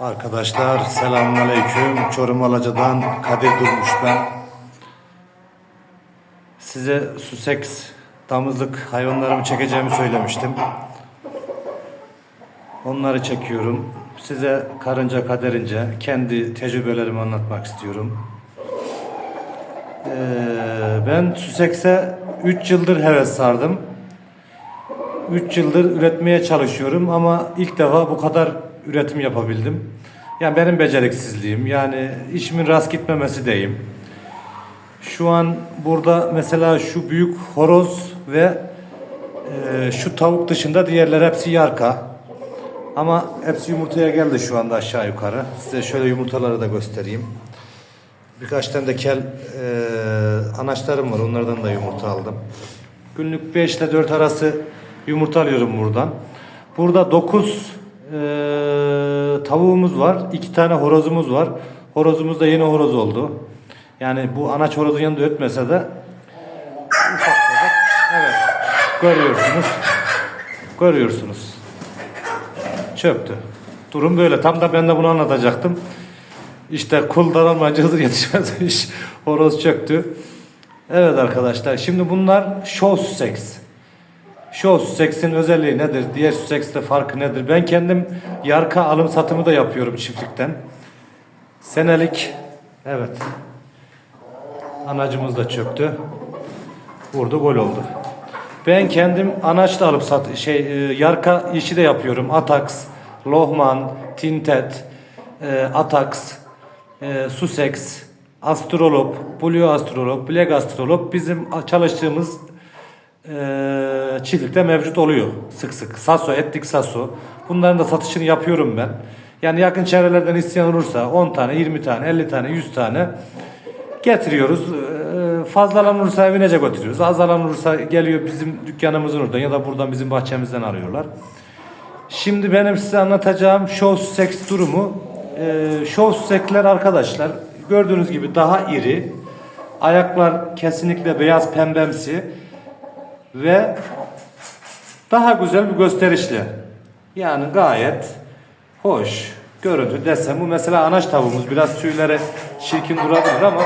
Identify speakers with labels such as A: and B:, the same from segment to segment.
A: Arkadaşlar selamünaleyküm. Çorum Alaca'dan Kadir Durmuş ben. Size Sussex damızlık hayvanlarımı çekeceğimi söylemiştim. Onları çekiyorum. Size karınca kaderince kendi tecrübelerimi anlatmak istiyorum. Ee, ben Sussex'e 3 yıldır heves sardım. 3 yıldır üretmeye çalışıyorum ama ilk defa bu kadar üretim yapabildim. Yani benim beceriksizliğim, yani işimin rast gitmemesi deyim. Şu an burada mesela şu büyük horoz ve e, şu tavuk dışında diğerler hepsi yarka. Ama hepsi yumurtaya geldi şu anda aşağı yukarı. Size şöyle yumurtaları da göstereyim. Birkaç tane de kel e, anaçlarım var. Onlardan da yumurta aldım. Günlük 5 ile 4 arası yumurta alıyorum buradan. Burada 9 tavuğumuz var. 2 tane horozumuz var. Horozumuz da yeni horoz oldu. Yani bu anaç horozun yanında ötmese de ufak tefek. Evet. Görüyorsunuz. Görüyorsunuz. Çöktü. Durum böyle. Tam da ben de bunu anlatacaktım. İşte kul daralmayınca hızır yetişmez iş. Horoz çöktü. Evet arkadaşlar şimdi bunlar show sex. Show sex'in özelliği nedir? Diğer sex'te farkı nedir? Ben kendim yarka alım satımı da yapıyorum çiftlikten. Senelik evet. Anacımız da çöktü. Vurdu gol oldu. Ben kendim anaç da alıp sat şey e, yarka işi de yapıyorum. Atax, Lohman, Tintet, e, Atax, e, Sussex, Astrolop, Blue Astrolop, Black Astrolop bizim çalıştığımız e, çiftlikte mevcut oluyor sık sık. Saso, etlik saso. Bunların da satışını yapıyorum ben. Yani yakın çevrelerden isteyen olursa 10 tane, 20 tane, 50 tane, 100 tane getiriyoruz. E, fazlalan olursa evine götürüyoruz. Azalan olursa geliyor bizim dükkanımızın oradan ya da buradan bizim bahçemizden arıyorlar. Şimdi benim size anlatacağım show sex durumu. E, show sex'ler arkadaşlar gördüğünüz gibi daha iri. Ayaklar kesinlikle beyaz pembemsi ve daha güzel bir gösterişli. Yani gayet hoş görüntü desem bu mesela anaç tavuğumuz biraz tüyleri çirkin durabilir ama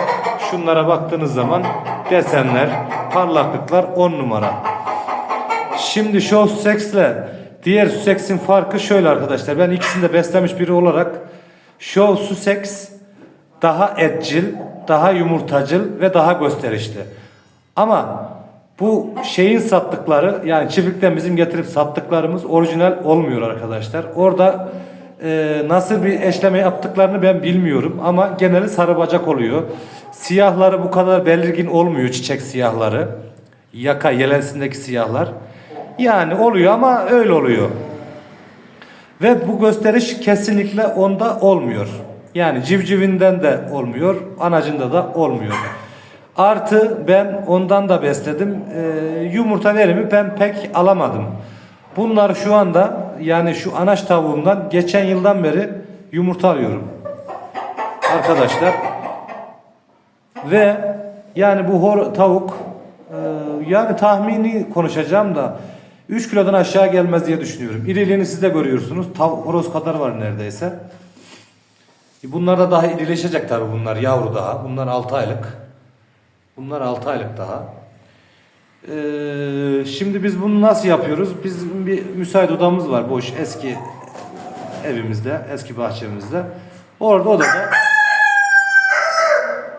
A: şunlara baktığınız zaman desenler, parlaklıklar 10 numara. Şimdi show sex'le diğer Sussex'in farkı şöyle arkadaşlar. Ben ikisini de beslemiş biri olarak show Sussex daha etçil, daha yumurtacıl ve daha gösterişli. Ama bu şeyin sattıkları yani çiftlikten bizim getirip sattıklarımız orijinal olmuyor arkadaşlar. Orada e, nasıl bir eşleme yaptıklarını ben bilmiyorum ama geneli sarı bacak oluyor. Siyahları bu kadar belirgin olmuyor çiçek siyahları. Yaka yelensindeki siyahlar. Yani oluyor ama öyle oluyor. Ve bu gösteriş kesinlikle onda olmuyor. Yani civcivinden de olmuyor, anacında da olmuyor. Artı ben ondan da besledim. Ee, yumurta verimi ben pek alamadım. Bunlar şu anda yani şu anaç tavuğumdan geçen yıldan beri yumurta alıyorum. Arkadaşlar. Ve yani bu hor tavuk e, yani tahmini konuşacağım da 3 kilodan aşağı gelmez diye düşünüyorum. İriliğini siz de görüyorsunuz. Tav horoz kadar var neredeyse. E, Bunlar da daha irileşecek tabii bunlar yavru daha. Bunlar 6 aylık. Bunlar 6 aylık daha. Ee, şimdi biz bunu nasıl yapıyoruz? Bizim bir müsait odamız var boş eski evimizde, eski bahçemizde. Orada odada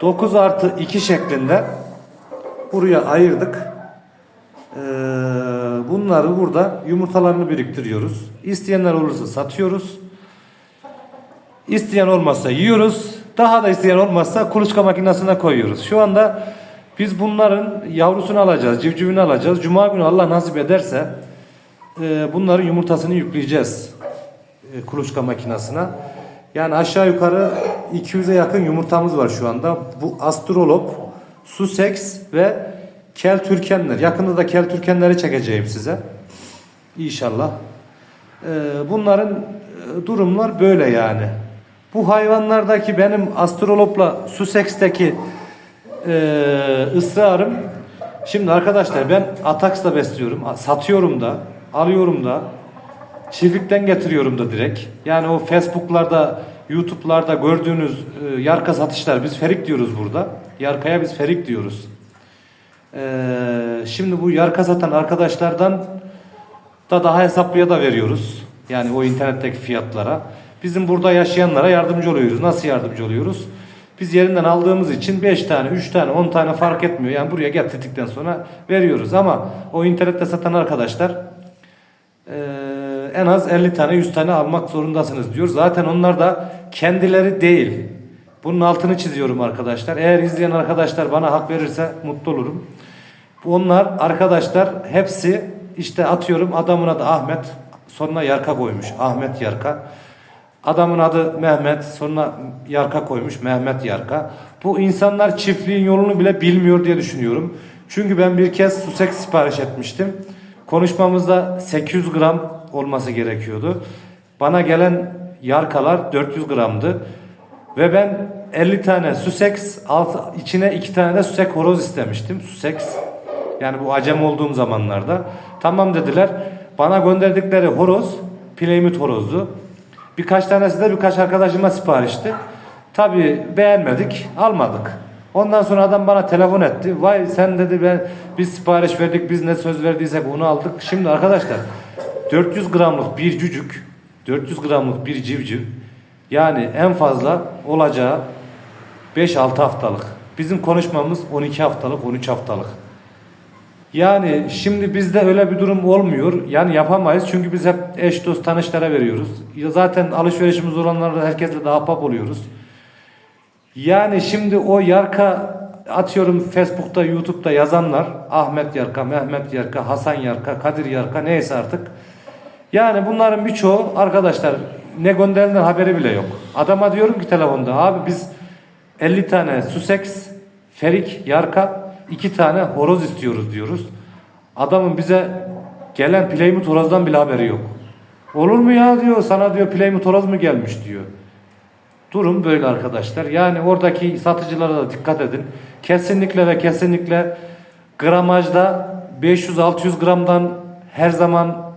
A: 9 artı 2 şeklinde buraya ayırdık. Ee, bunları burada yumurtalarını biriktiriyoruz. İsteyenler olursa satıyoruz. İsteyen olmazsa yiyoruz. Daha da isteyen olmazsa kuluçka makinesine koyuyoruz. Şu anda biz bunların yavrusunu alacağız, civcivini alacağız. Cuma günü Allah nasip ederse e, bunların yumurtasını yükleyeceğiz e, kuluçka makinesine. Yani aşağı yukarı 200'e yakın yumurtamız var şu anda. Bu astrolop, sussex ve kel türkenler. Yakında da kel türkenleri çekeceğim size. İnşallah. E, bunların e, durumlar böyle yani. Bu hayvanlardaki benim astrolopla Sussex'teki e, ısrarım şimdi arkadaşlar ben Atax'la besliyorum satıyorum da alıyorum da Çiftlikten getiriyorum da direkt. Yani o Facebook'larda, YouTube'larda gördüğünüz e, yarka satışlar biz ferik diyoruz burada. Yarkaya biz ferik diyoruz. Ee, şimdi bu yarka satan arkadaşlardan da daha hesaplıya da veriyoruz. Yani o internetteki fiyatlara. Bizim burada yaşayanlara yardımcı oluyoruz. Nasıl yardımcı oluyoruz? Biz yerinden aldığımız için 5 tane, 3 tane, 10 tane fark etmiyor. Yani buraya getirdikten sonra veriyoruz. Ama o internette satan arkadaşlar eee, en az 50 tane, 100 tane almak zorundasınız diyor. Zaten onlar da kendileri değil. Bunun altını çiziyorum arkadaşlar. Eğer izleyen arkadaşlar bana hak verirse mutlu olurum. Onlar arkadaşlar hepsi işte atıyorum adamın adı Ahmet sonuna Yarka koymuş. Ahmet Yarka. Adamın adı Mehmet sonuna Yarka koymuş. Mehmet Yarka. Bu insanlar çiftliğin yolunu bile bilmiyor diye düşünüyorum. Çünkü ben bir kez susek sipariş etmiştim. Konuşmamızda 800 gram olması gerekiyordu. Bana gelen yarkalar 400 gramdı. Ve ben 50 tane Sussex, alt, içine 2 tane de Sussex horoz istemiştim. Sussex. Yani bu acem olduğum zamanlarda. Tamam dediler. Bana gönderdikleri horoz, Plymouth horozdu. Birkaç tanesi de birkaç arkadaşıma siparişti. Tabii beğenmedik, almadık. Ondan sonra adam bana telefon etti. Vay sen dedi ben biz sipariş verdik, biz ne söz verdiysek onu aldık. Şimdi arkadaşlar 400 gramlık bir cücük, 400 gramlık bir civciv yani en fazla olacağı 5-6 haftalık. Bizim konuşmamız 12 haftalık, 13 haftalık. Yani şimdi bizde öyle bir durum olmuyor. Yani yapamayız çünkü biz hep eş dost tanışlara veriyoruz. Zaten alışverişimiz olanlarla herkesle daha pap oluyoruz. Yani şimdi o yarka atıyorum Facebook'ta, YouTube'da yazanlar Ahmet Yarka, Mehmet Yarka, Hasan Yarka, Kadir Yarka neyse artık. Yani bunların birçoğu arkadaşlar ne gönderilen haberi bile yok. Adama diyorum ki telefonda abi biz 50 tane Sussex, Ferik, Yarka, 2 tane horoz istiyoruz diyoruz. Adamın bize gelen Plymouth horozdan bile haberi yok. Olur mu ya diyor sana diyor Plymouth horoz mu gelmiş diyor. Durum böyle arkadaşlar. Yani oradaki satıcılara da dikkat edin. Kesinlikle ve kesinlikle gramajda 500-600 gramdan her zaman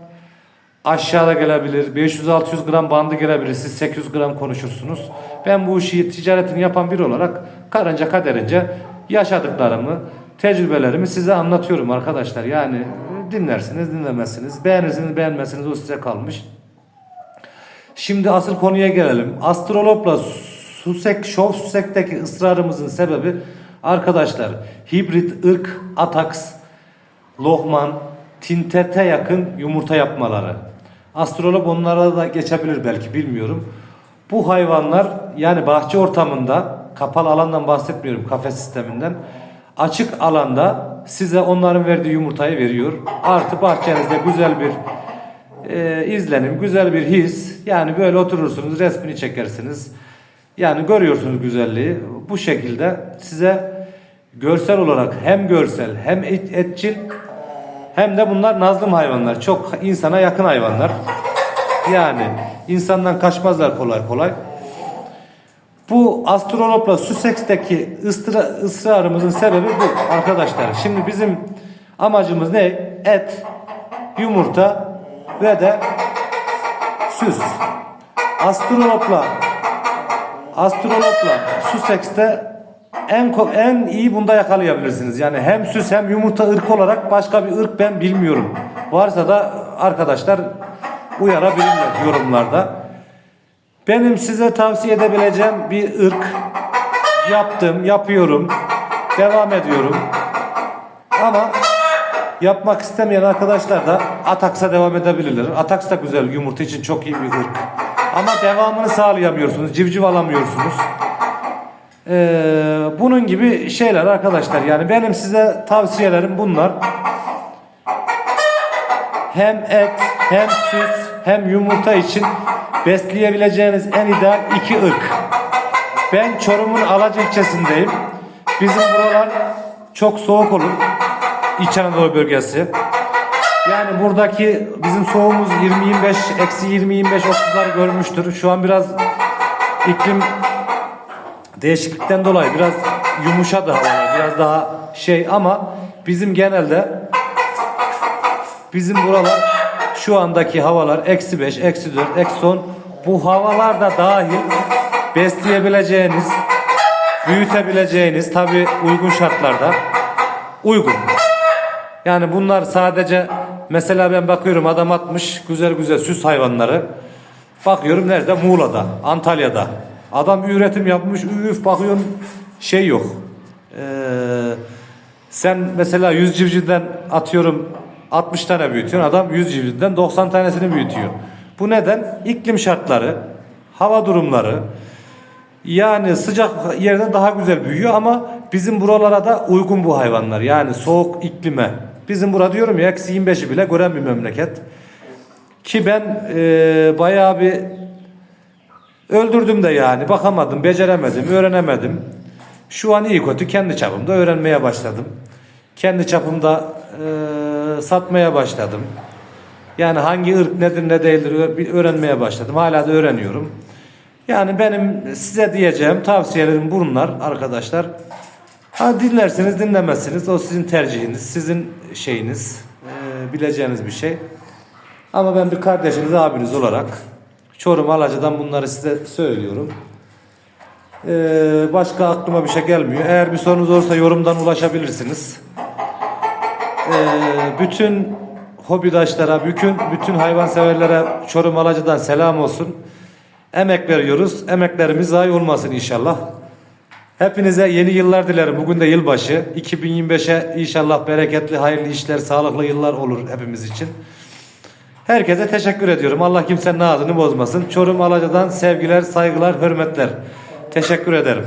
A: aşağıda gelebilir. 500-600 gram bandı gelebilir. Siz 800 gram konuşursunuz. Ben bu işi ticaretini yapan biri olarak karınca kaderince yaşadıklarımı, tecrübelerimi size anlatıyorum arkadaşlar. Yani dinlersiniz, dinlemezsiniz. Beğenirsiniz, beğenmezsiniz o size kalmış. Şimdi asıl konuya gelelim. Astrolopla Susek, Şov Susek'teki ısrarımızın sebebi arkadaşlar hibrit ırk Atax, Lohman, Tintete yakın yumurta yapmaları. Astrolog onlara da geçebilir belki bilmiyorum. Bu hayvanlar yani bahçe ortamında kapalı alandan bahsetmiyorum kafes sisteminden. Açık alanda size onların verdiği yumurtayı veriyor. Artı bahçenizde güzel bir e, izlenim, güzel bir his. Yani böyle oturursunuz, resmini çekersiniz. Yani görüyorsunuz güzelliği. Bu şekilde size görsel olarak hem görsel hem et, etçil hem de bunlar nazlım hayvanlar. Çok insana yakın hayvanlar. Yani insandan kaçmazlar kolay kolay. Bu astrolopla Sussex'teki ıstıra, ısrarımızın sebebi bu arkadaşlar. Şimdi bizim amacımız ne? Et, yumurta ve de süs. Astrolopla Astrolopla Sussex'te en en iyi bunda yakalayabilirsiniz. Yani hem süs hem yumurta ırk olarak başka bir ırk ben bilmiyorum. Varsa da arkadaşlar uyarabilirler yorumlarda. Benim size tavsiye edebileceğim bir ırk yaptım, yapıyorum, devam ediyorum. Ama yapmak istemeyen arkadaşlar da Ataks'a devam edebilirler. Ataks da güzel yumurta için çok iyi bir ırk. Ama devamını sağlayamıyorsunuz, civciv alamıyorsunuz. Ee, bunun gibi şeyler arkadaşlar yani benim size tavsiyelerim bunlar. Hem et, hem süs, hem yumurta için besleyebileceğiniz en ideal iki ırk. Ben Çorum'un Alaca ilçesindeyim. Bizim buralar çok soğuk olur. İç Anadolu bölgesi. Yani buradaki bizim soğuğumuz 20-25, eksi 20-25 30'lar görmüştür. Şu an biraz iklim değişiklikten dolayı biraz yumuşadı hava, biraz daha şey ama bizim genelde bizim buralar Şu andaki havalar eksi 5, eksi 4, eksi 10. Bu havalarda dahil besleyebileceğiniz, büyütebileceğiniz tabi uygun şartlarda uygun. Yani bunlar sadece mesela ben bakıyorum adam atmış güzel güzel süs hayvanları. Bakıyorum nerede? Muğla'da, Antalya'da. Adam üretim yapmış. Üf bakıyorsun şey yok. Ee, sen mesela 100 civcivden atıyorum 60 tane büyütüyorsun. Adam 100 civcivden 90 tanesini büyütüyor. Bu neden? İklim şartları, hava durumları. Yani sıcak yerde daha güzel büyüyor ama bizim buralara da uygun bu hayvanlar. Yani soğuk iklime. Bizim burada diyorum ya eksi 25'i bile gören bir memleket. Ki ben e, bayağı bir öldürdüm de yani bakamadım, beceremedim, öğrenemedim. Şu an iyi kötü kendi çapımda öğrenmeye başladım. Kendi çapımda e, satmaya başladım. Yani hangi ırk nedir ne değildir öğrenmeye başladım. Hala da öğreniyorum. Yani benim size diyeceğim tavsiyelerim bunlar arkadaşlar. Ha dinlersiniz dinlemezsiniz o sizin tercihiniz, sizin şeyiniz, e, bileceğiniz bir şey. Ama ben bir kardeşiniz, abiniz olarak Çorum Alaca'dan bunları size söylüyorum. Ee, başka aklıma bir şey gelmiyor. Eğer bir sorunuz olursa yorumdan ulaşabilirsiniz. Ee, bütün hobidaşlara, bütün, bütün hayvanseverlere Çorum Alaca'dan selam olsun. Emek veriyoruz. Emeklerimiz zayi olmasın inşallah. Hepinize yeni yıllar dilerim. Bugün de yılbaşı. 2025'e inşallah bereketli, hayırlı işler, sağlıklı yıllar olur hepimiz için. Herkese teşekkür ediyorum. Allah kimsenin ağzını bozmasın. Çorum Alaca'dan sevgiler, saygılar, hürmetler. Teşekkür ederim.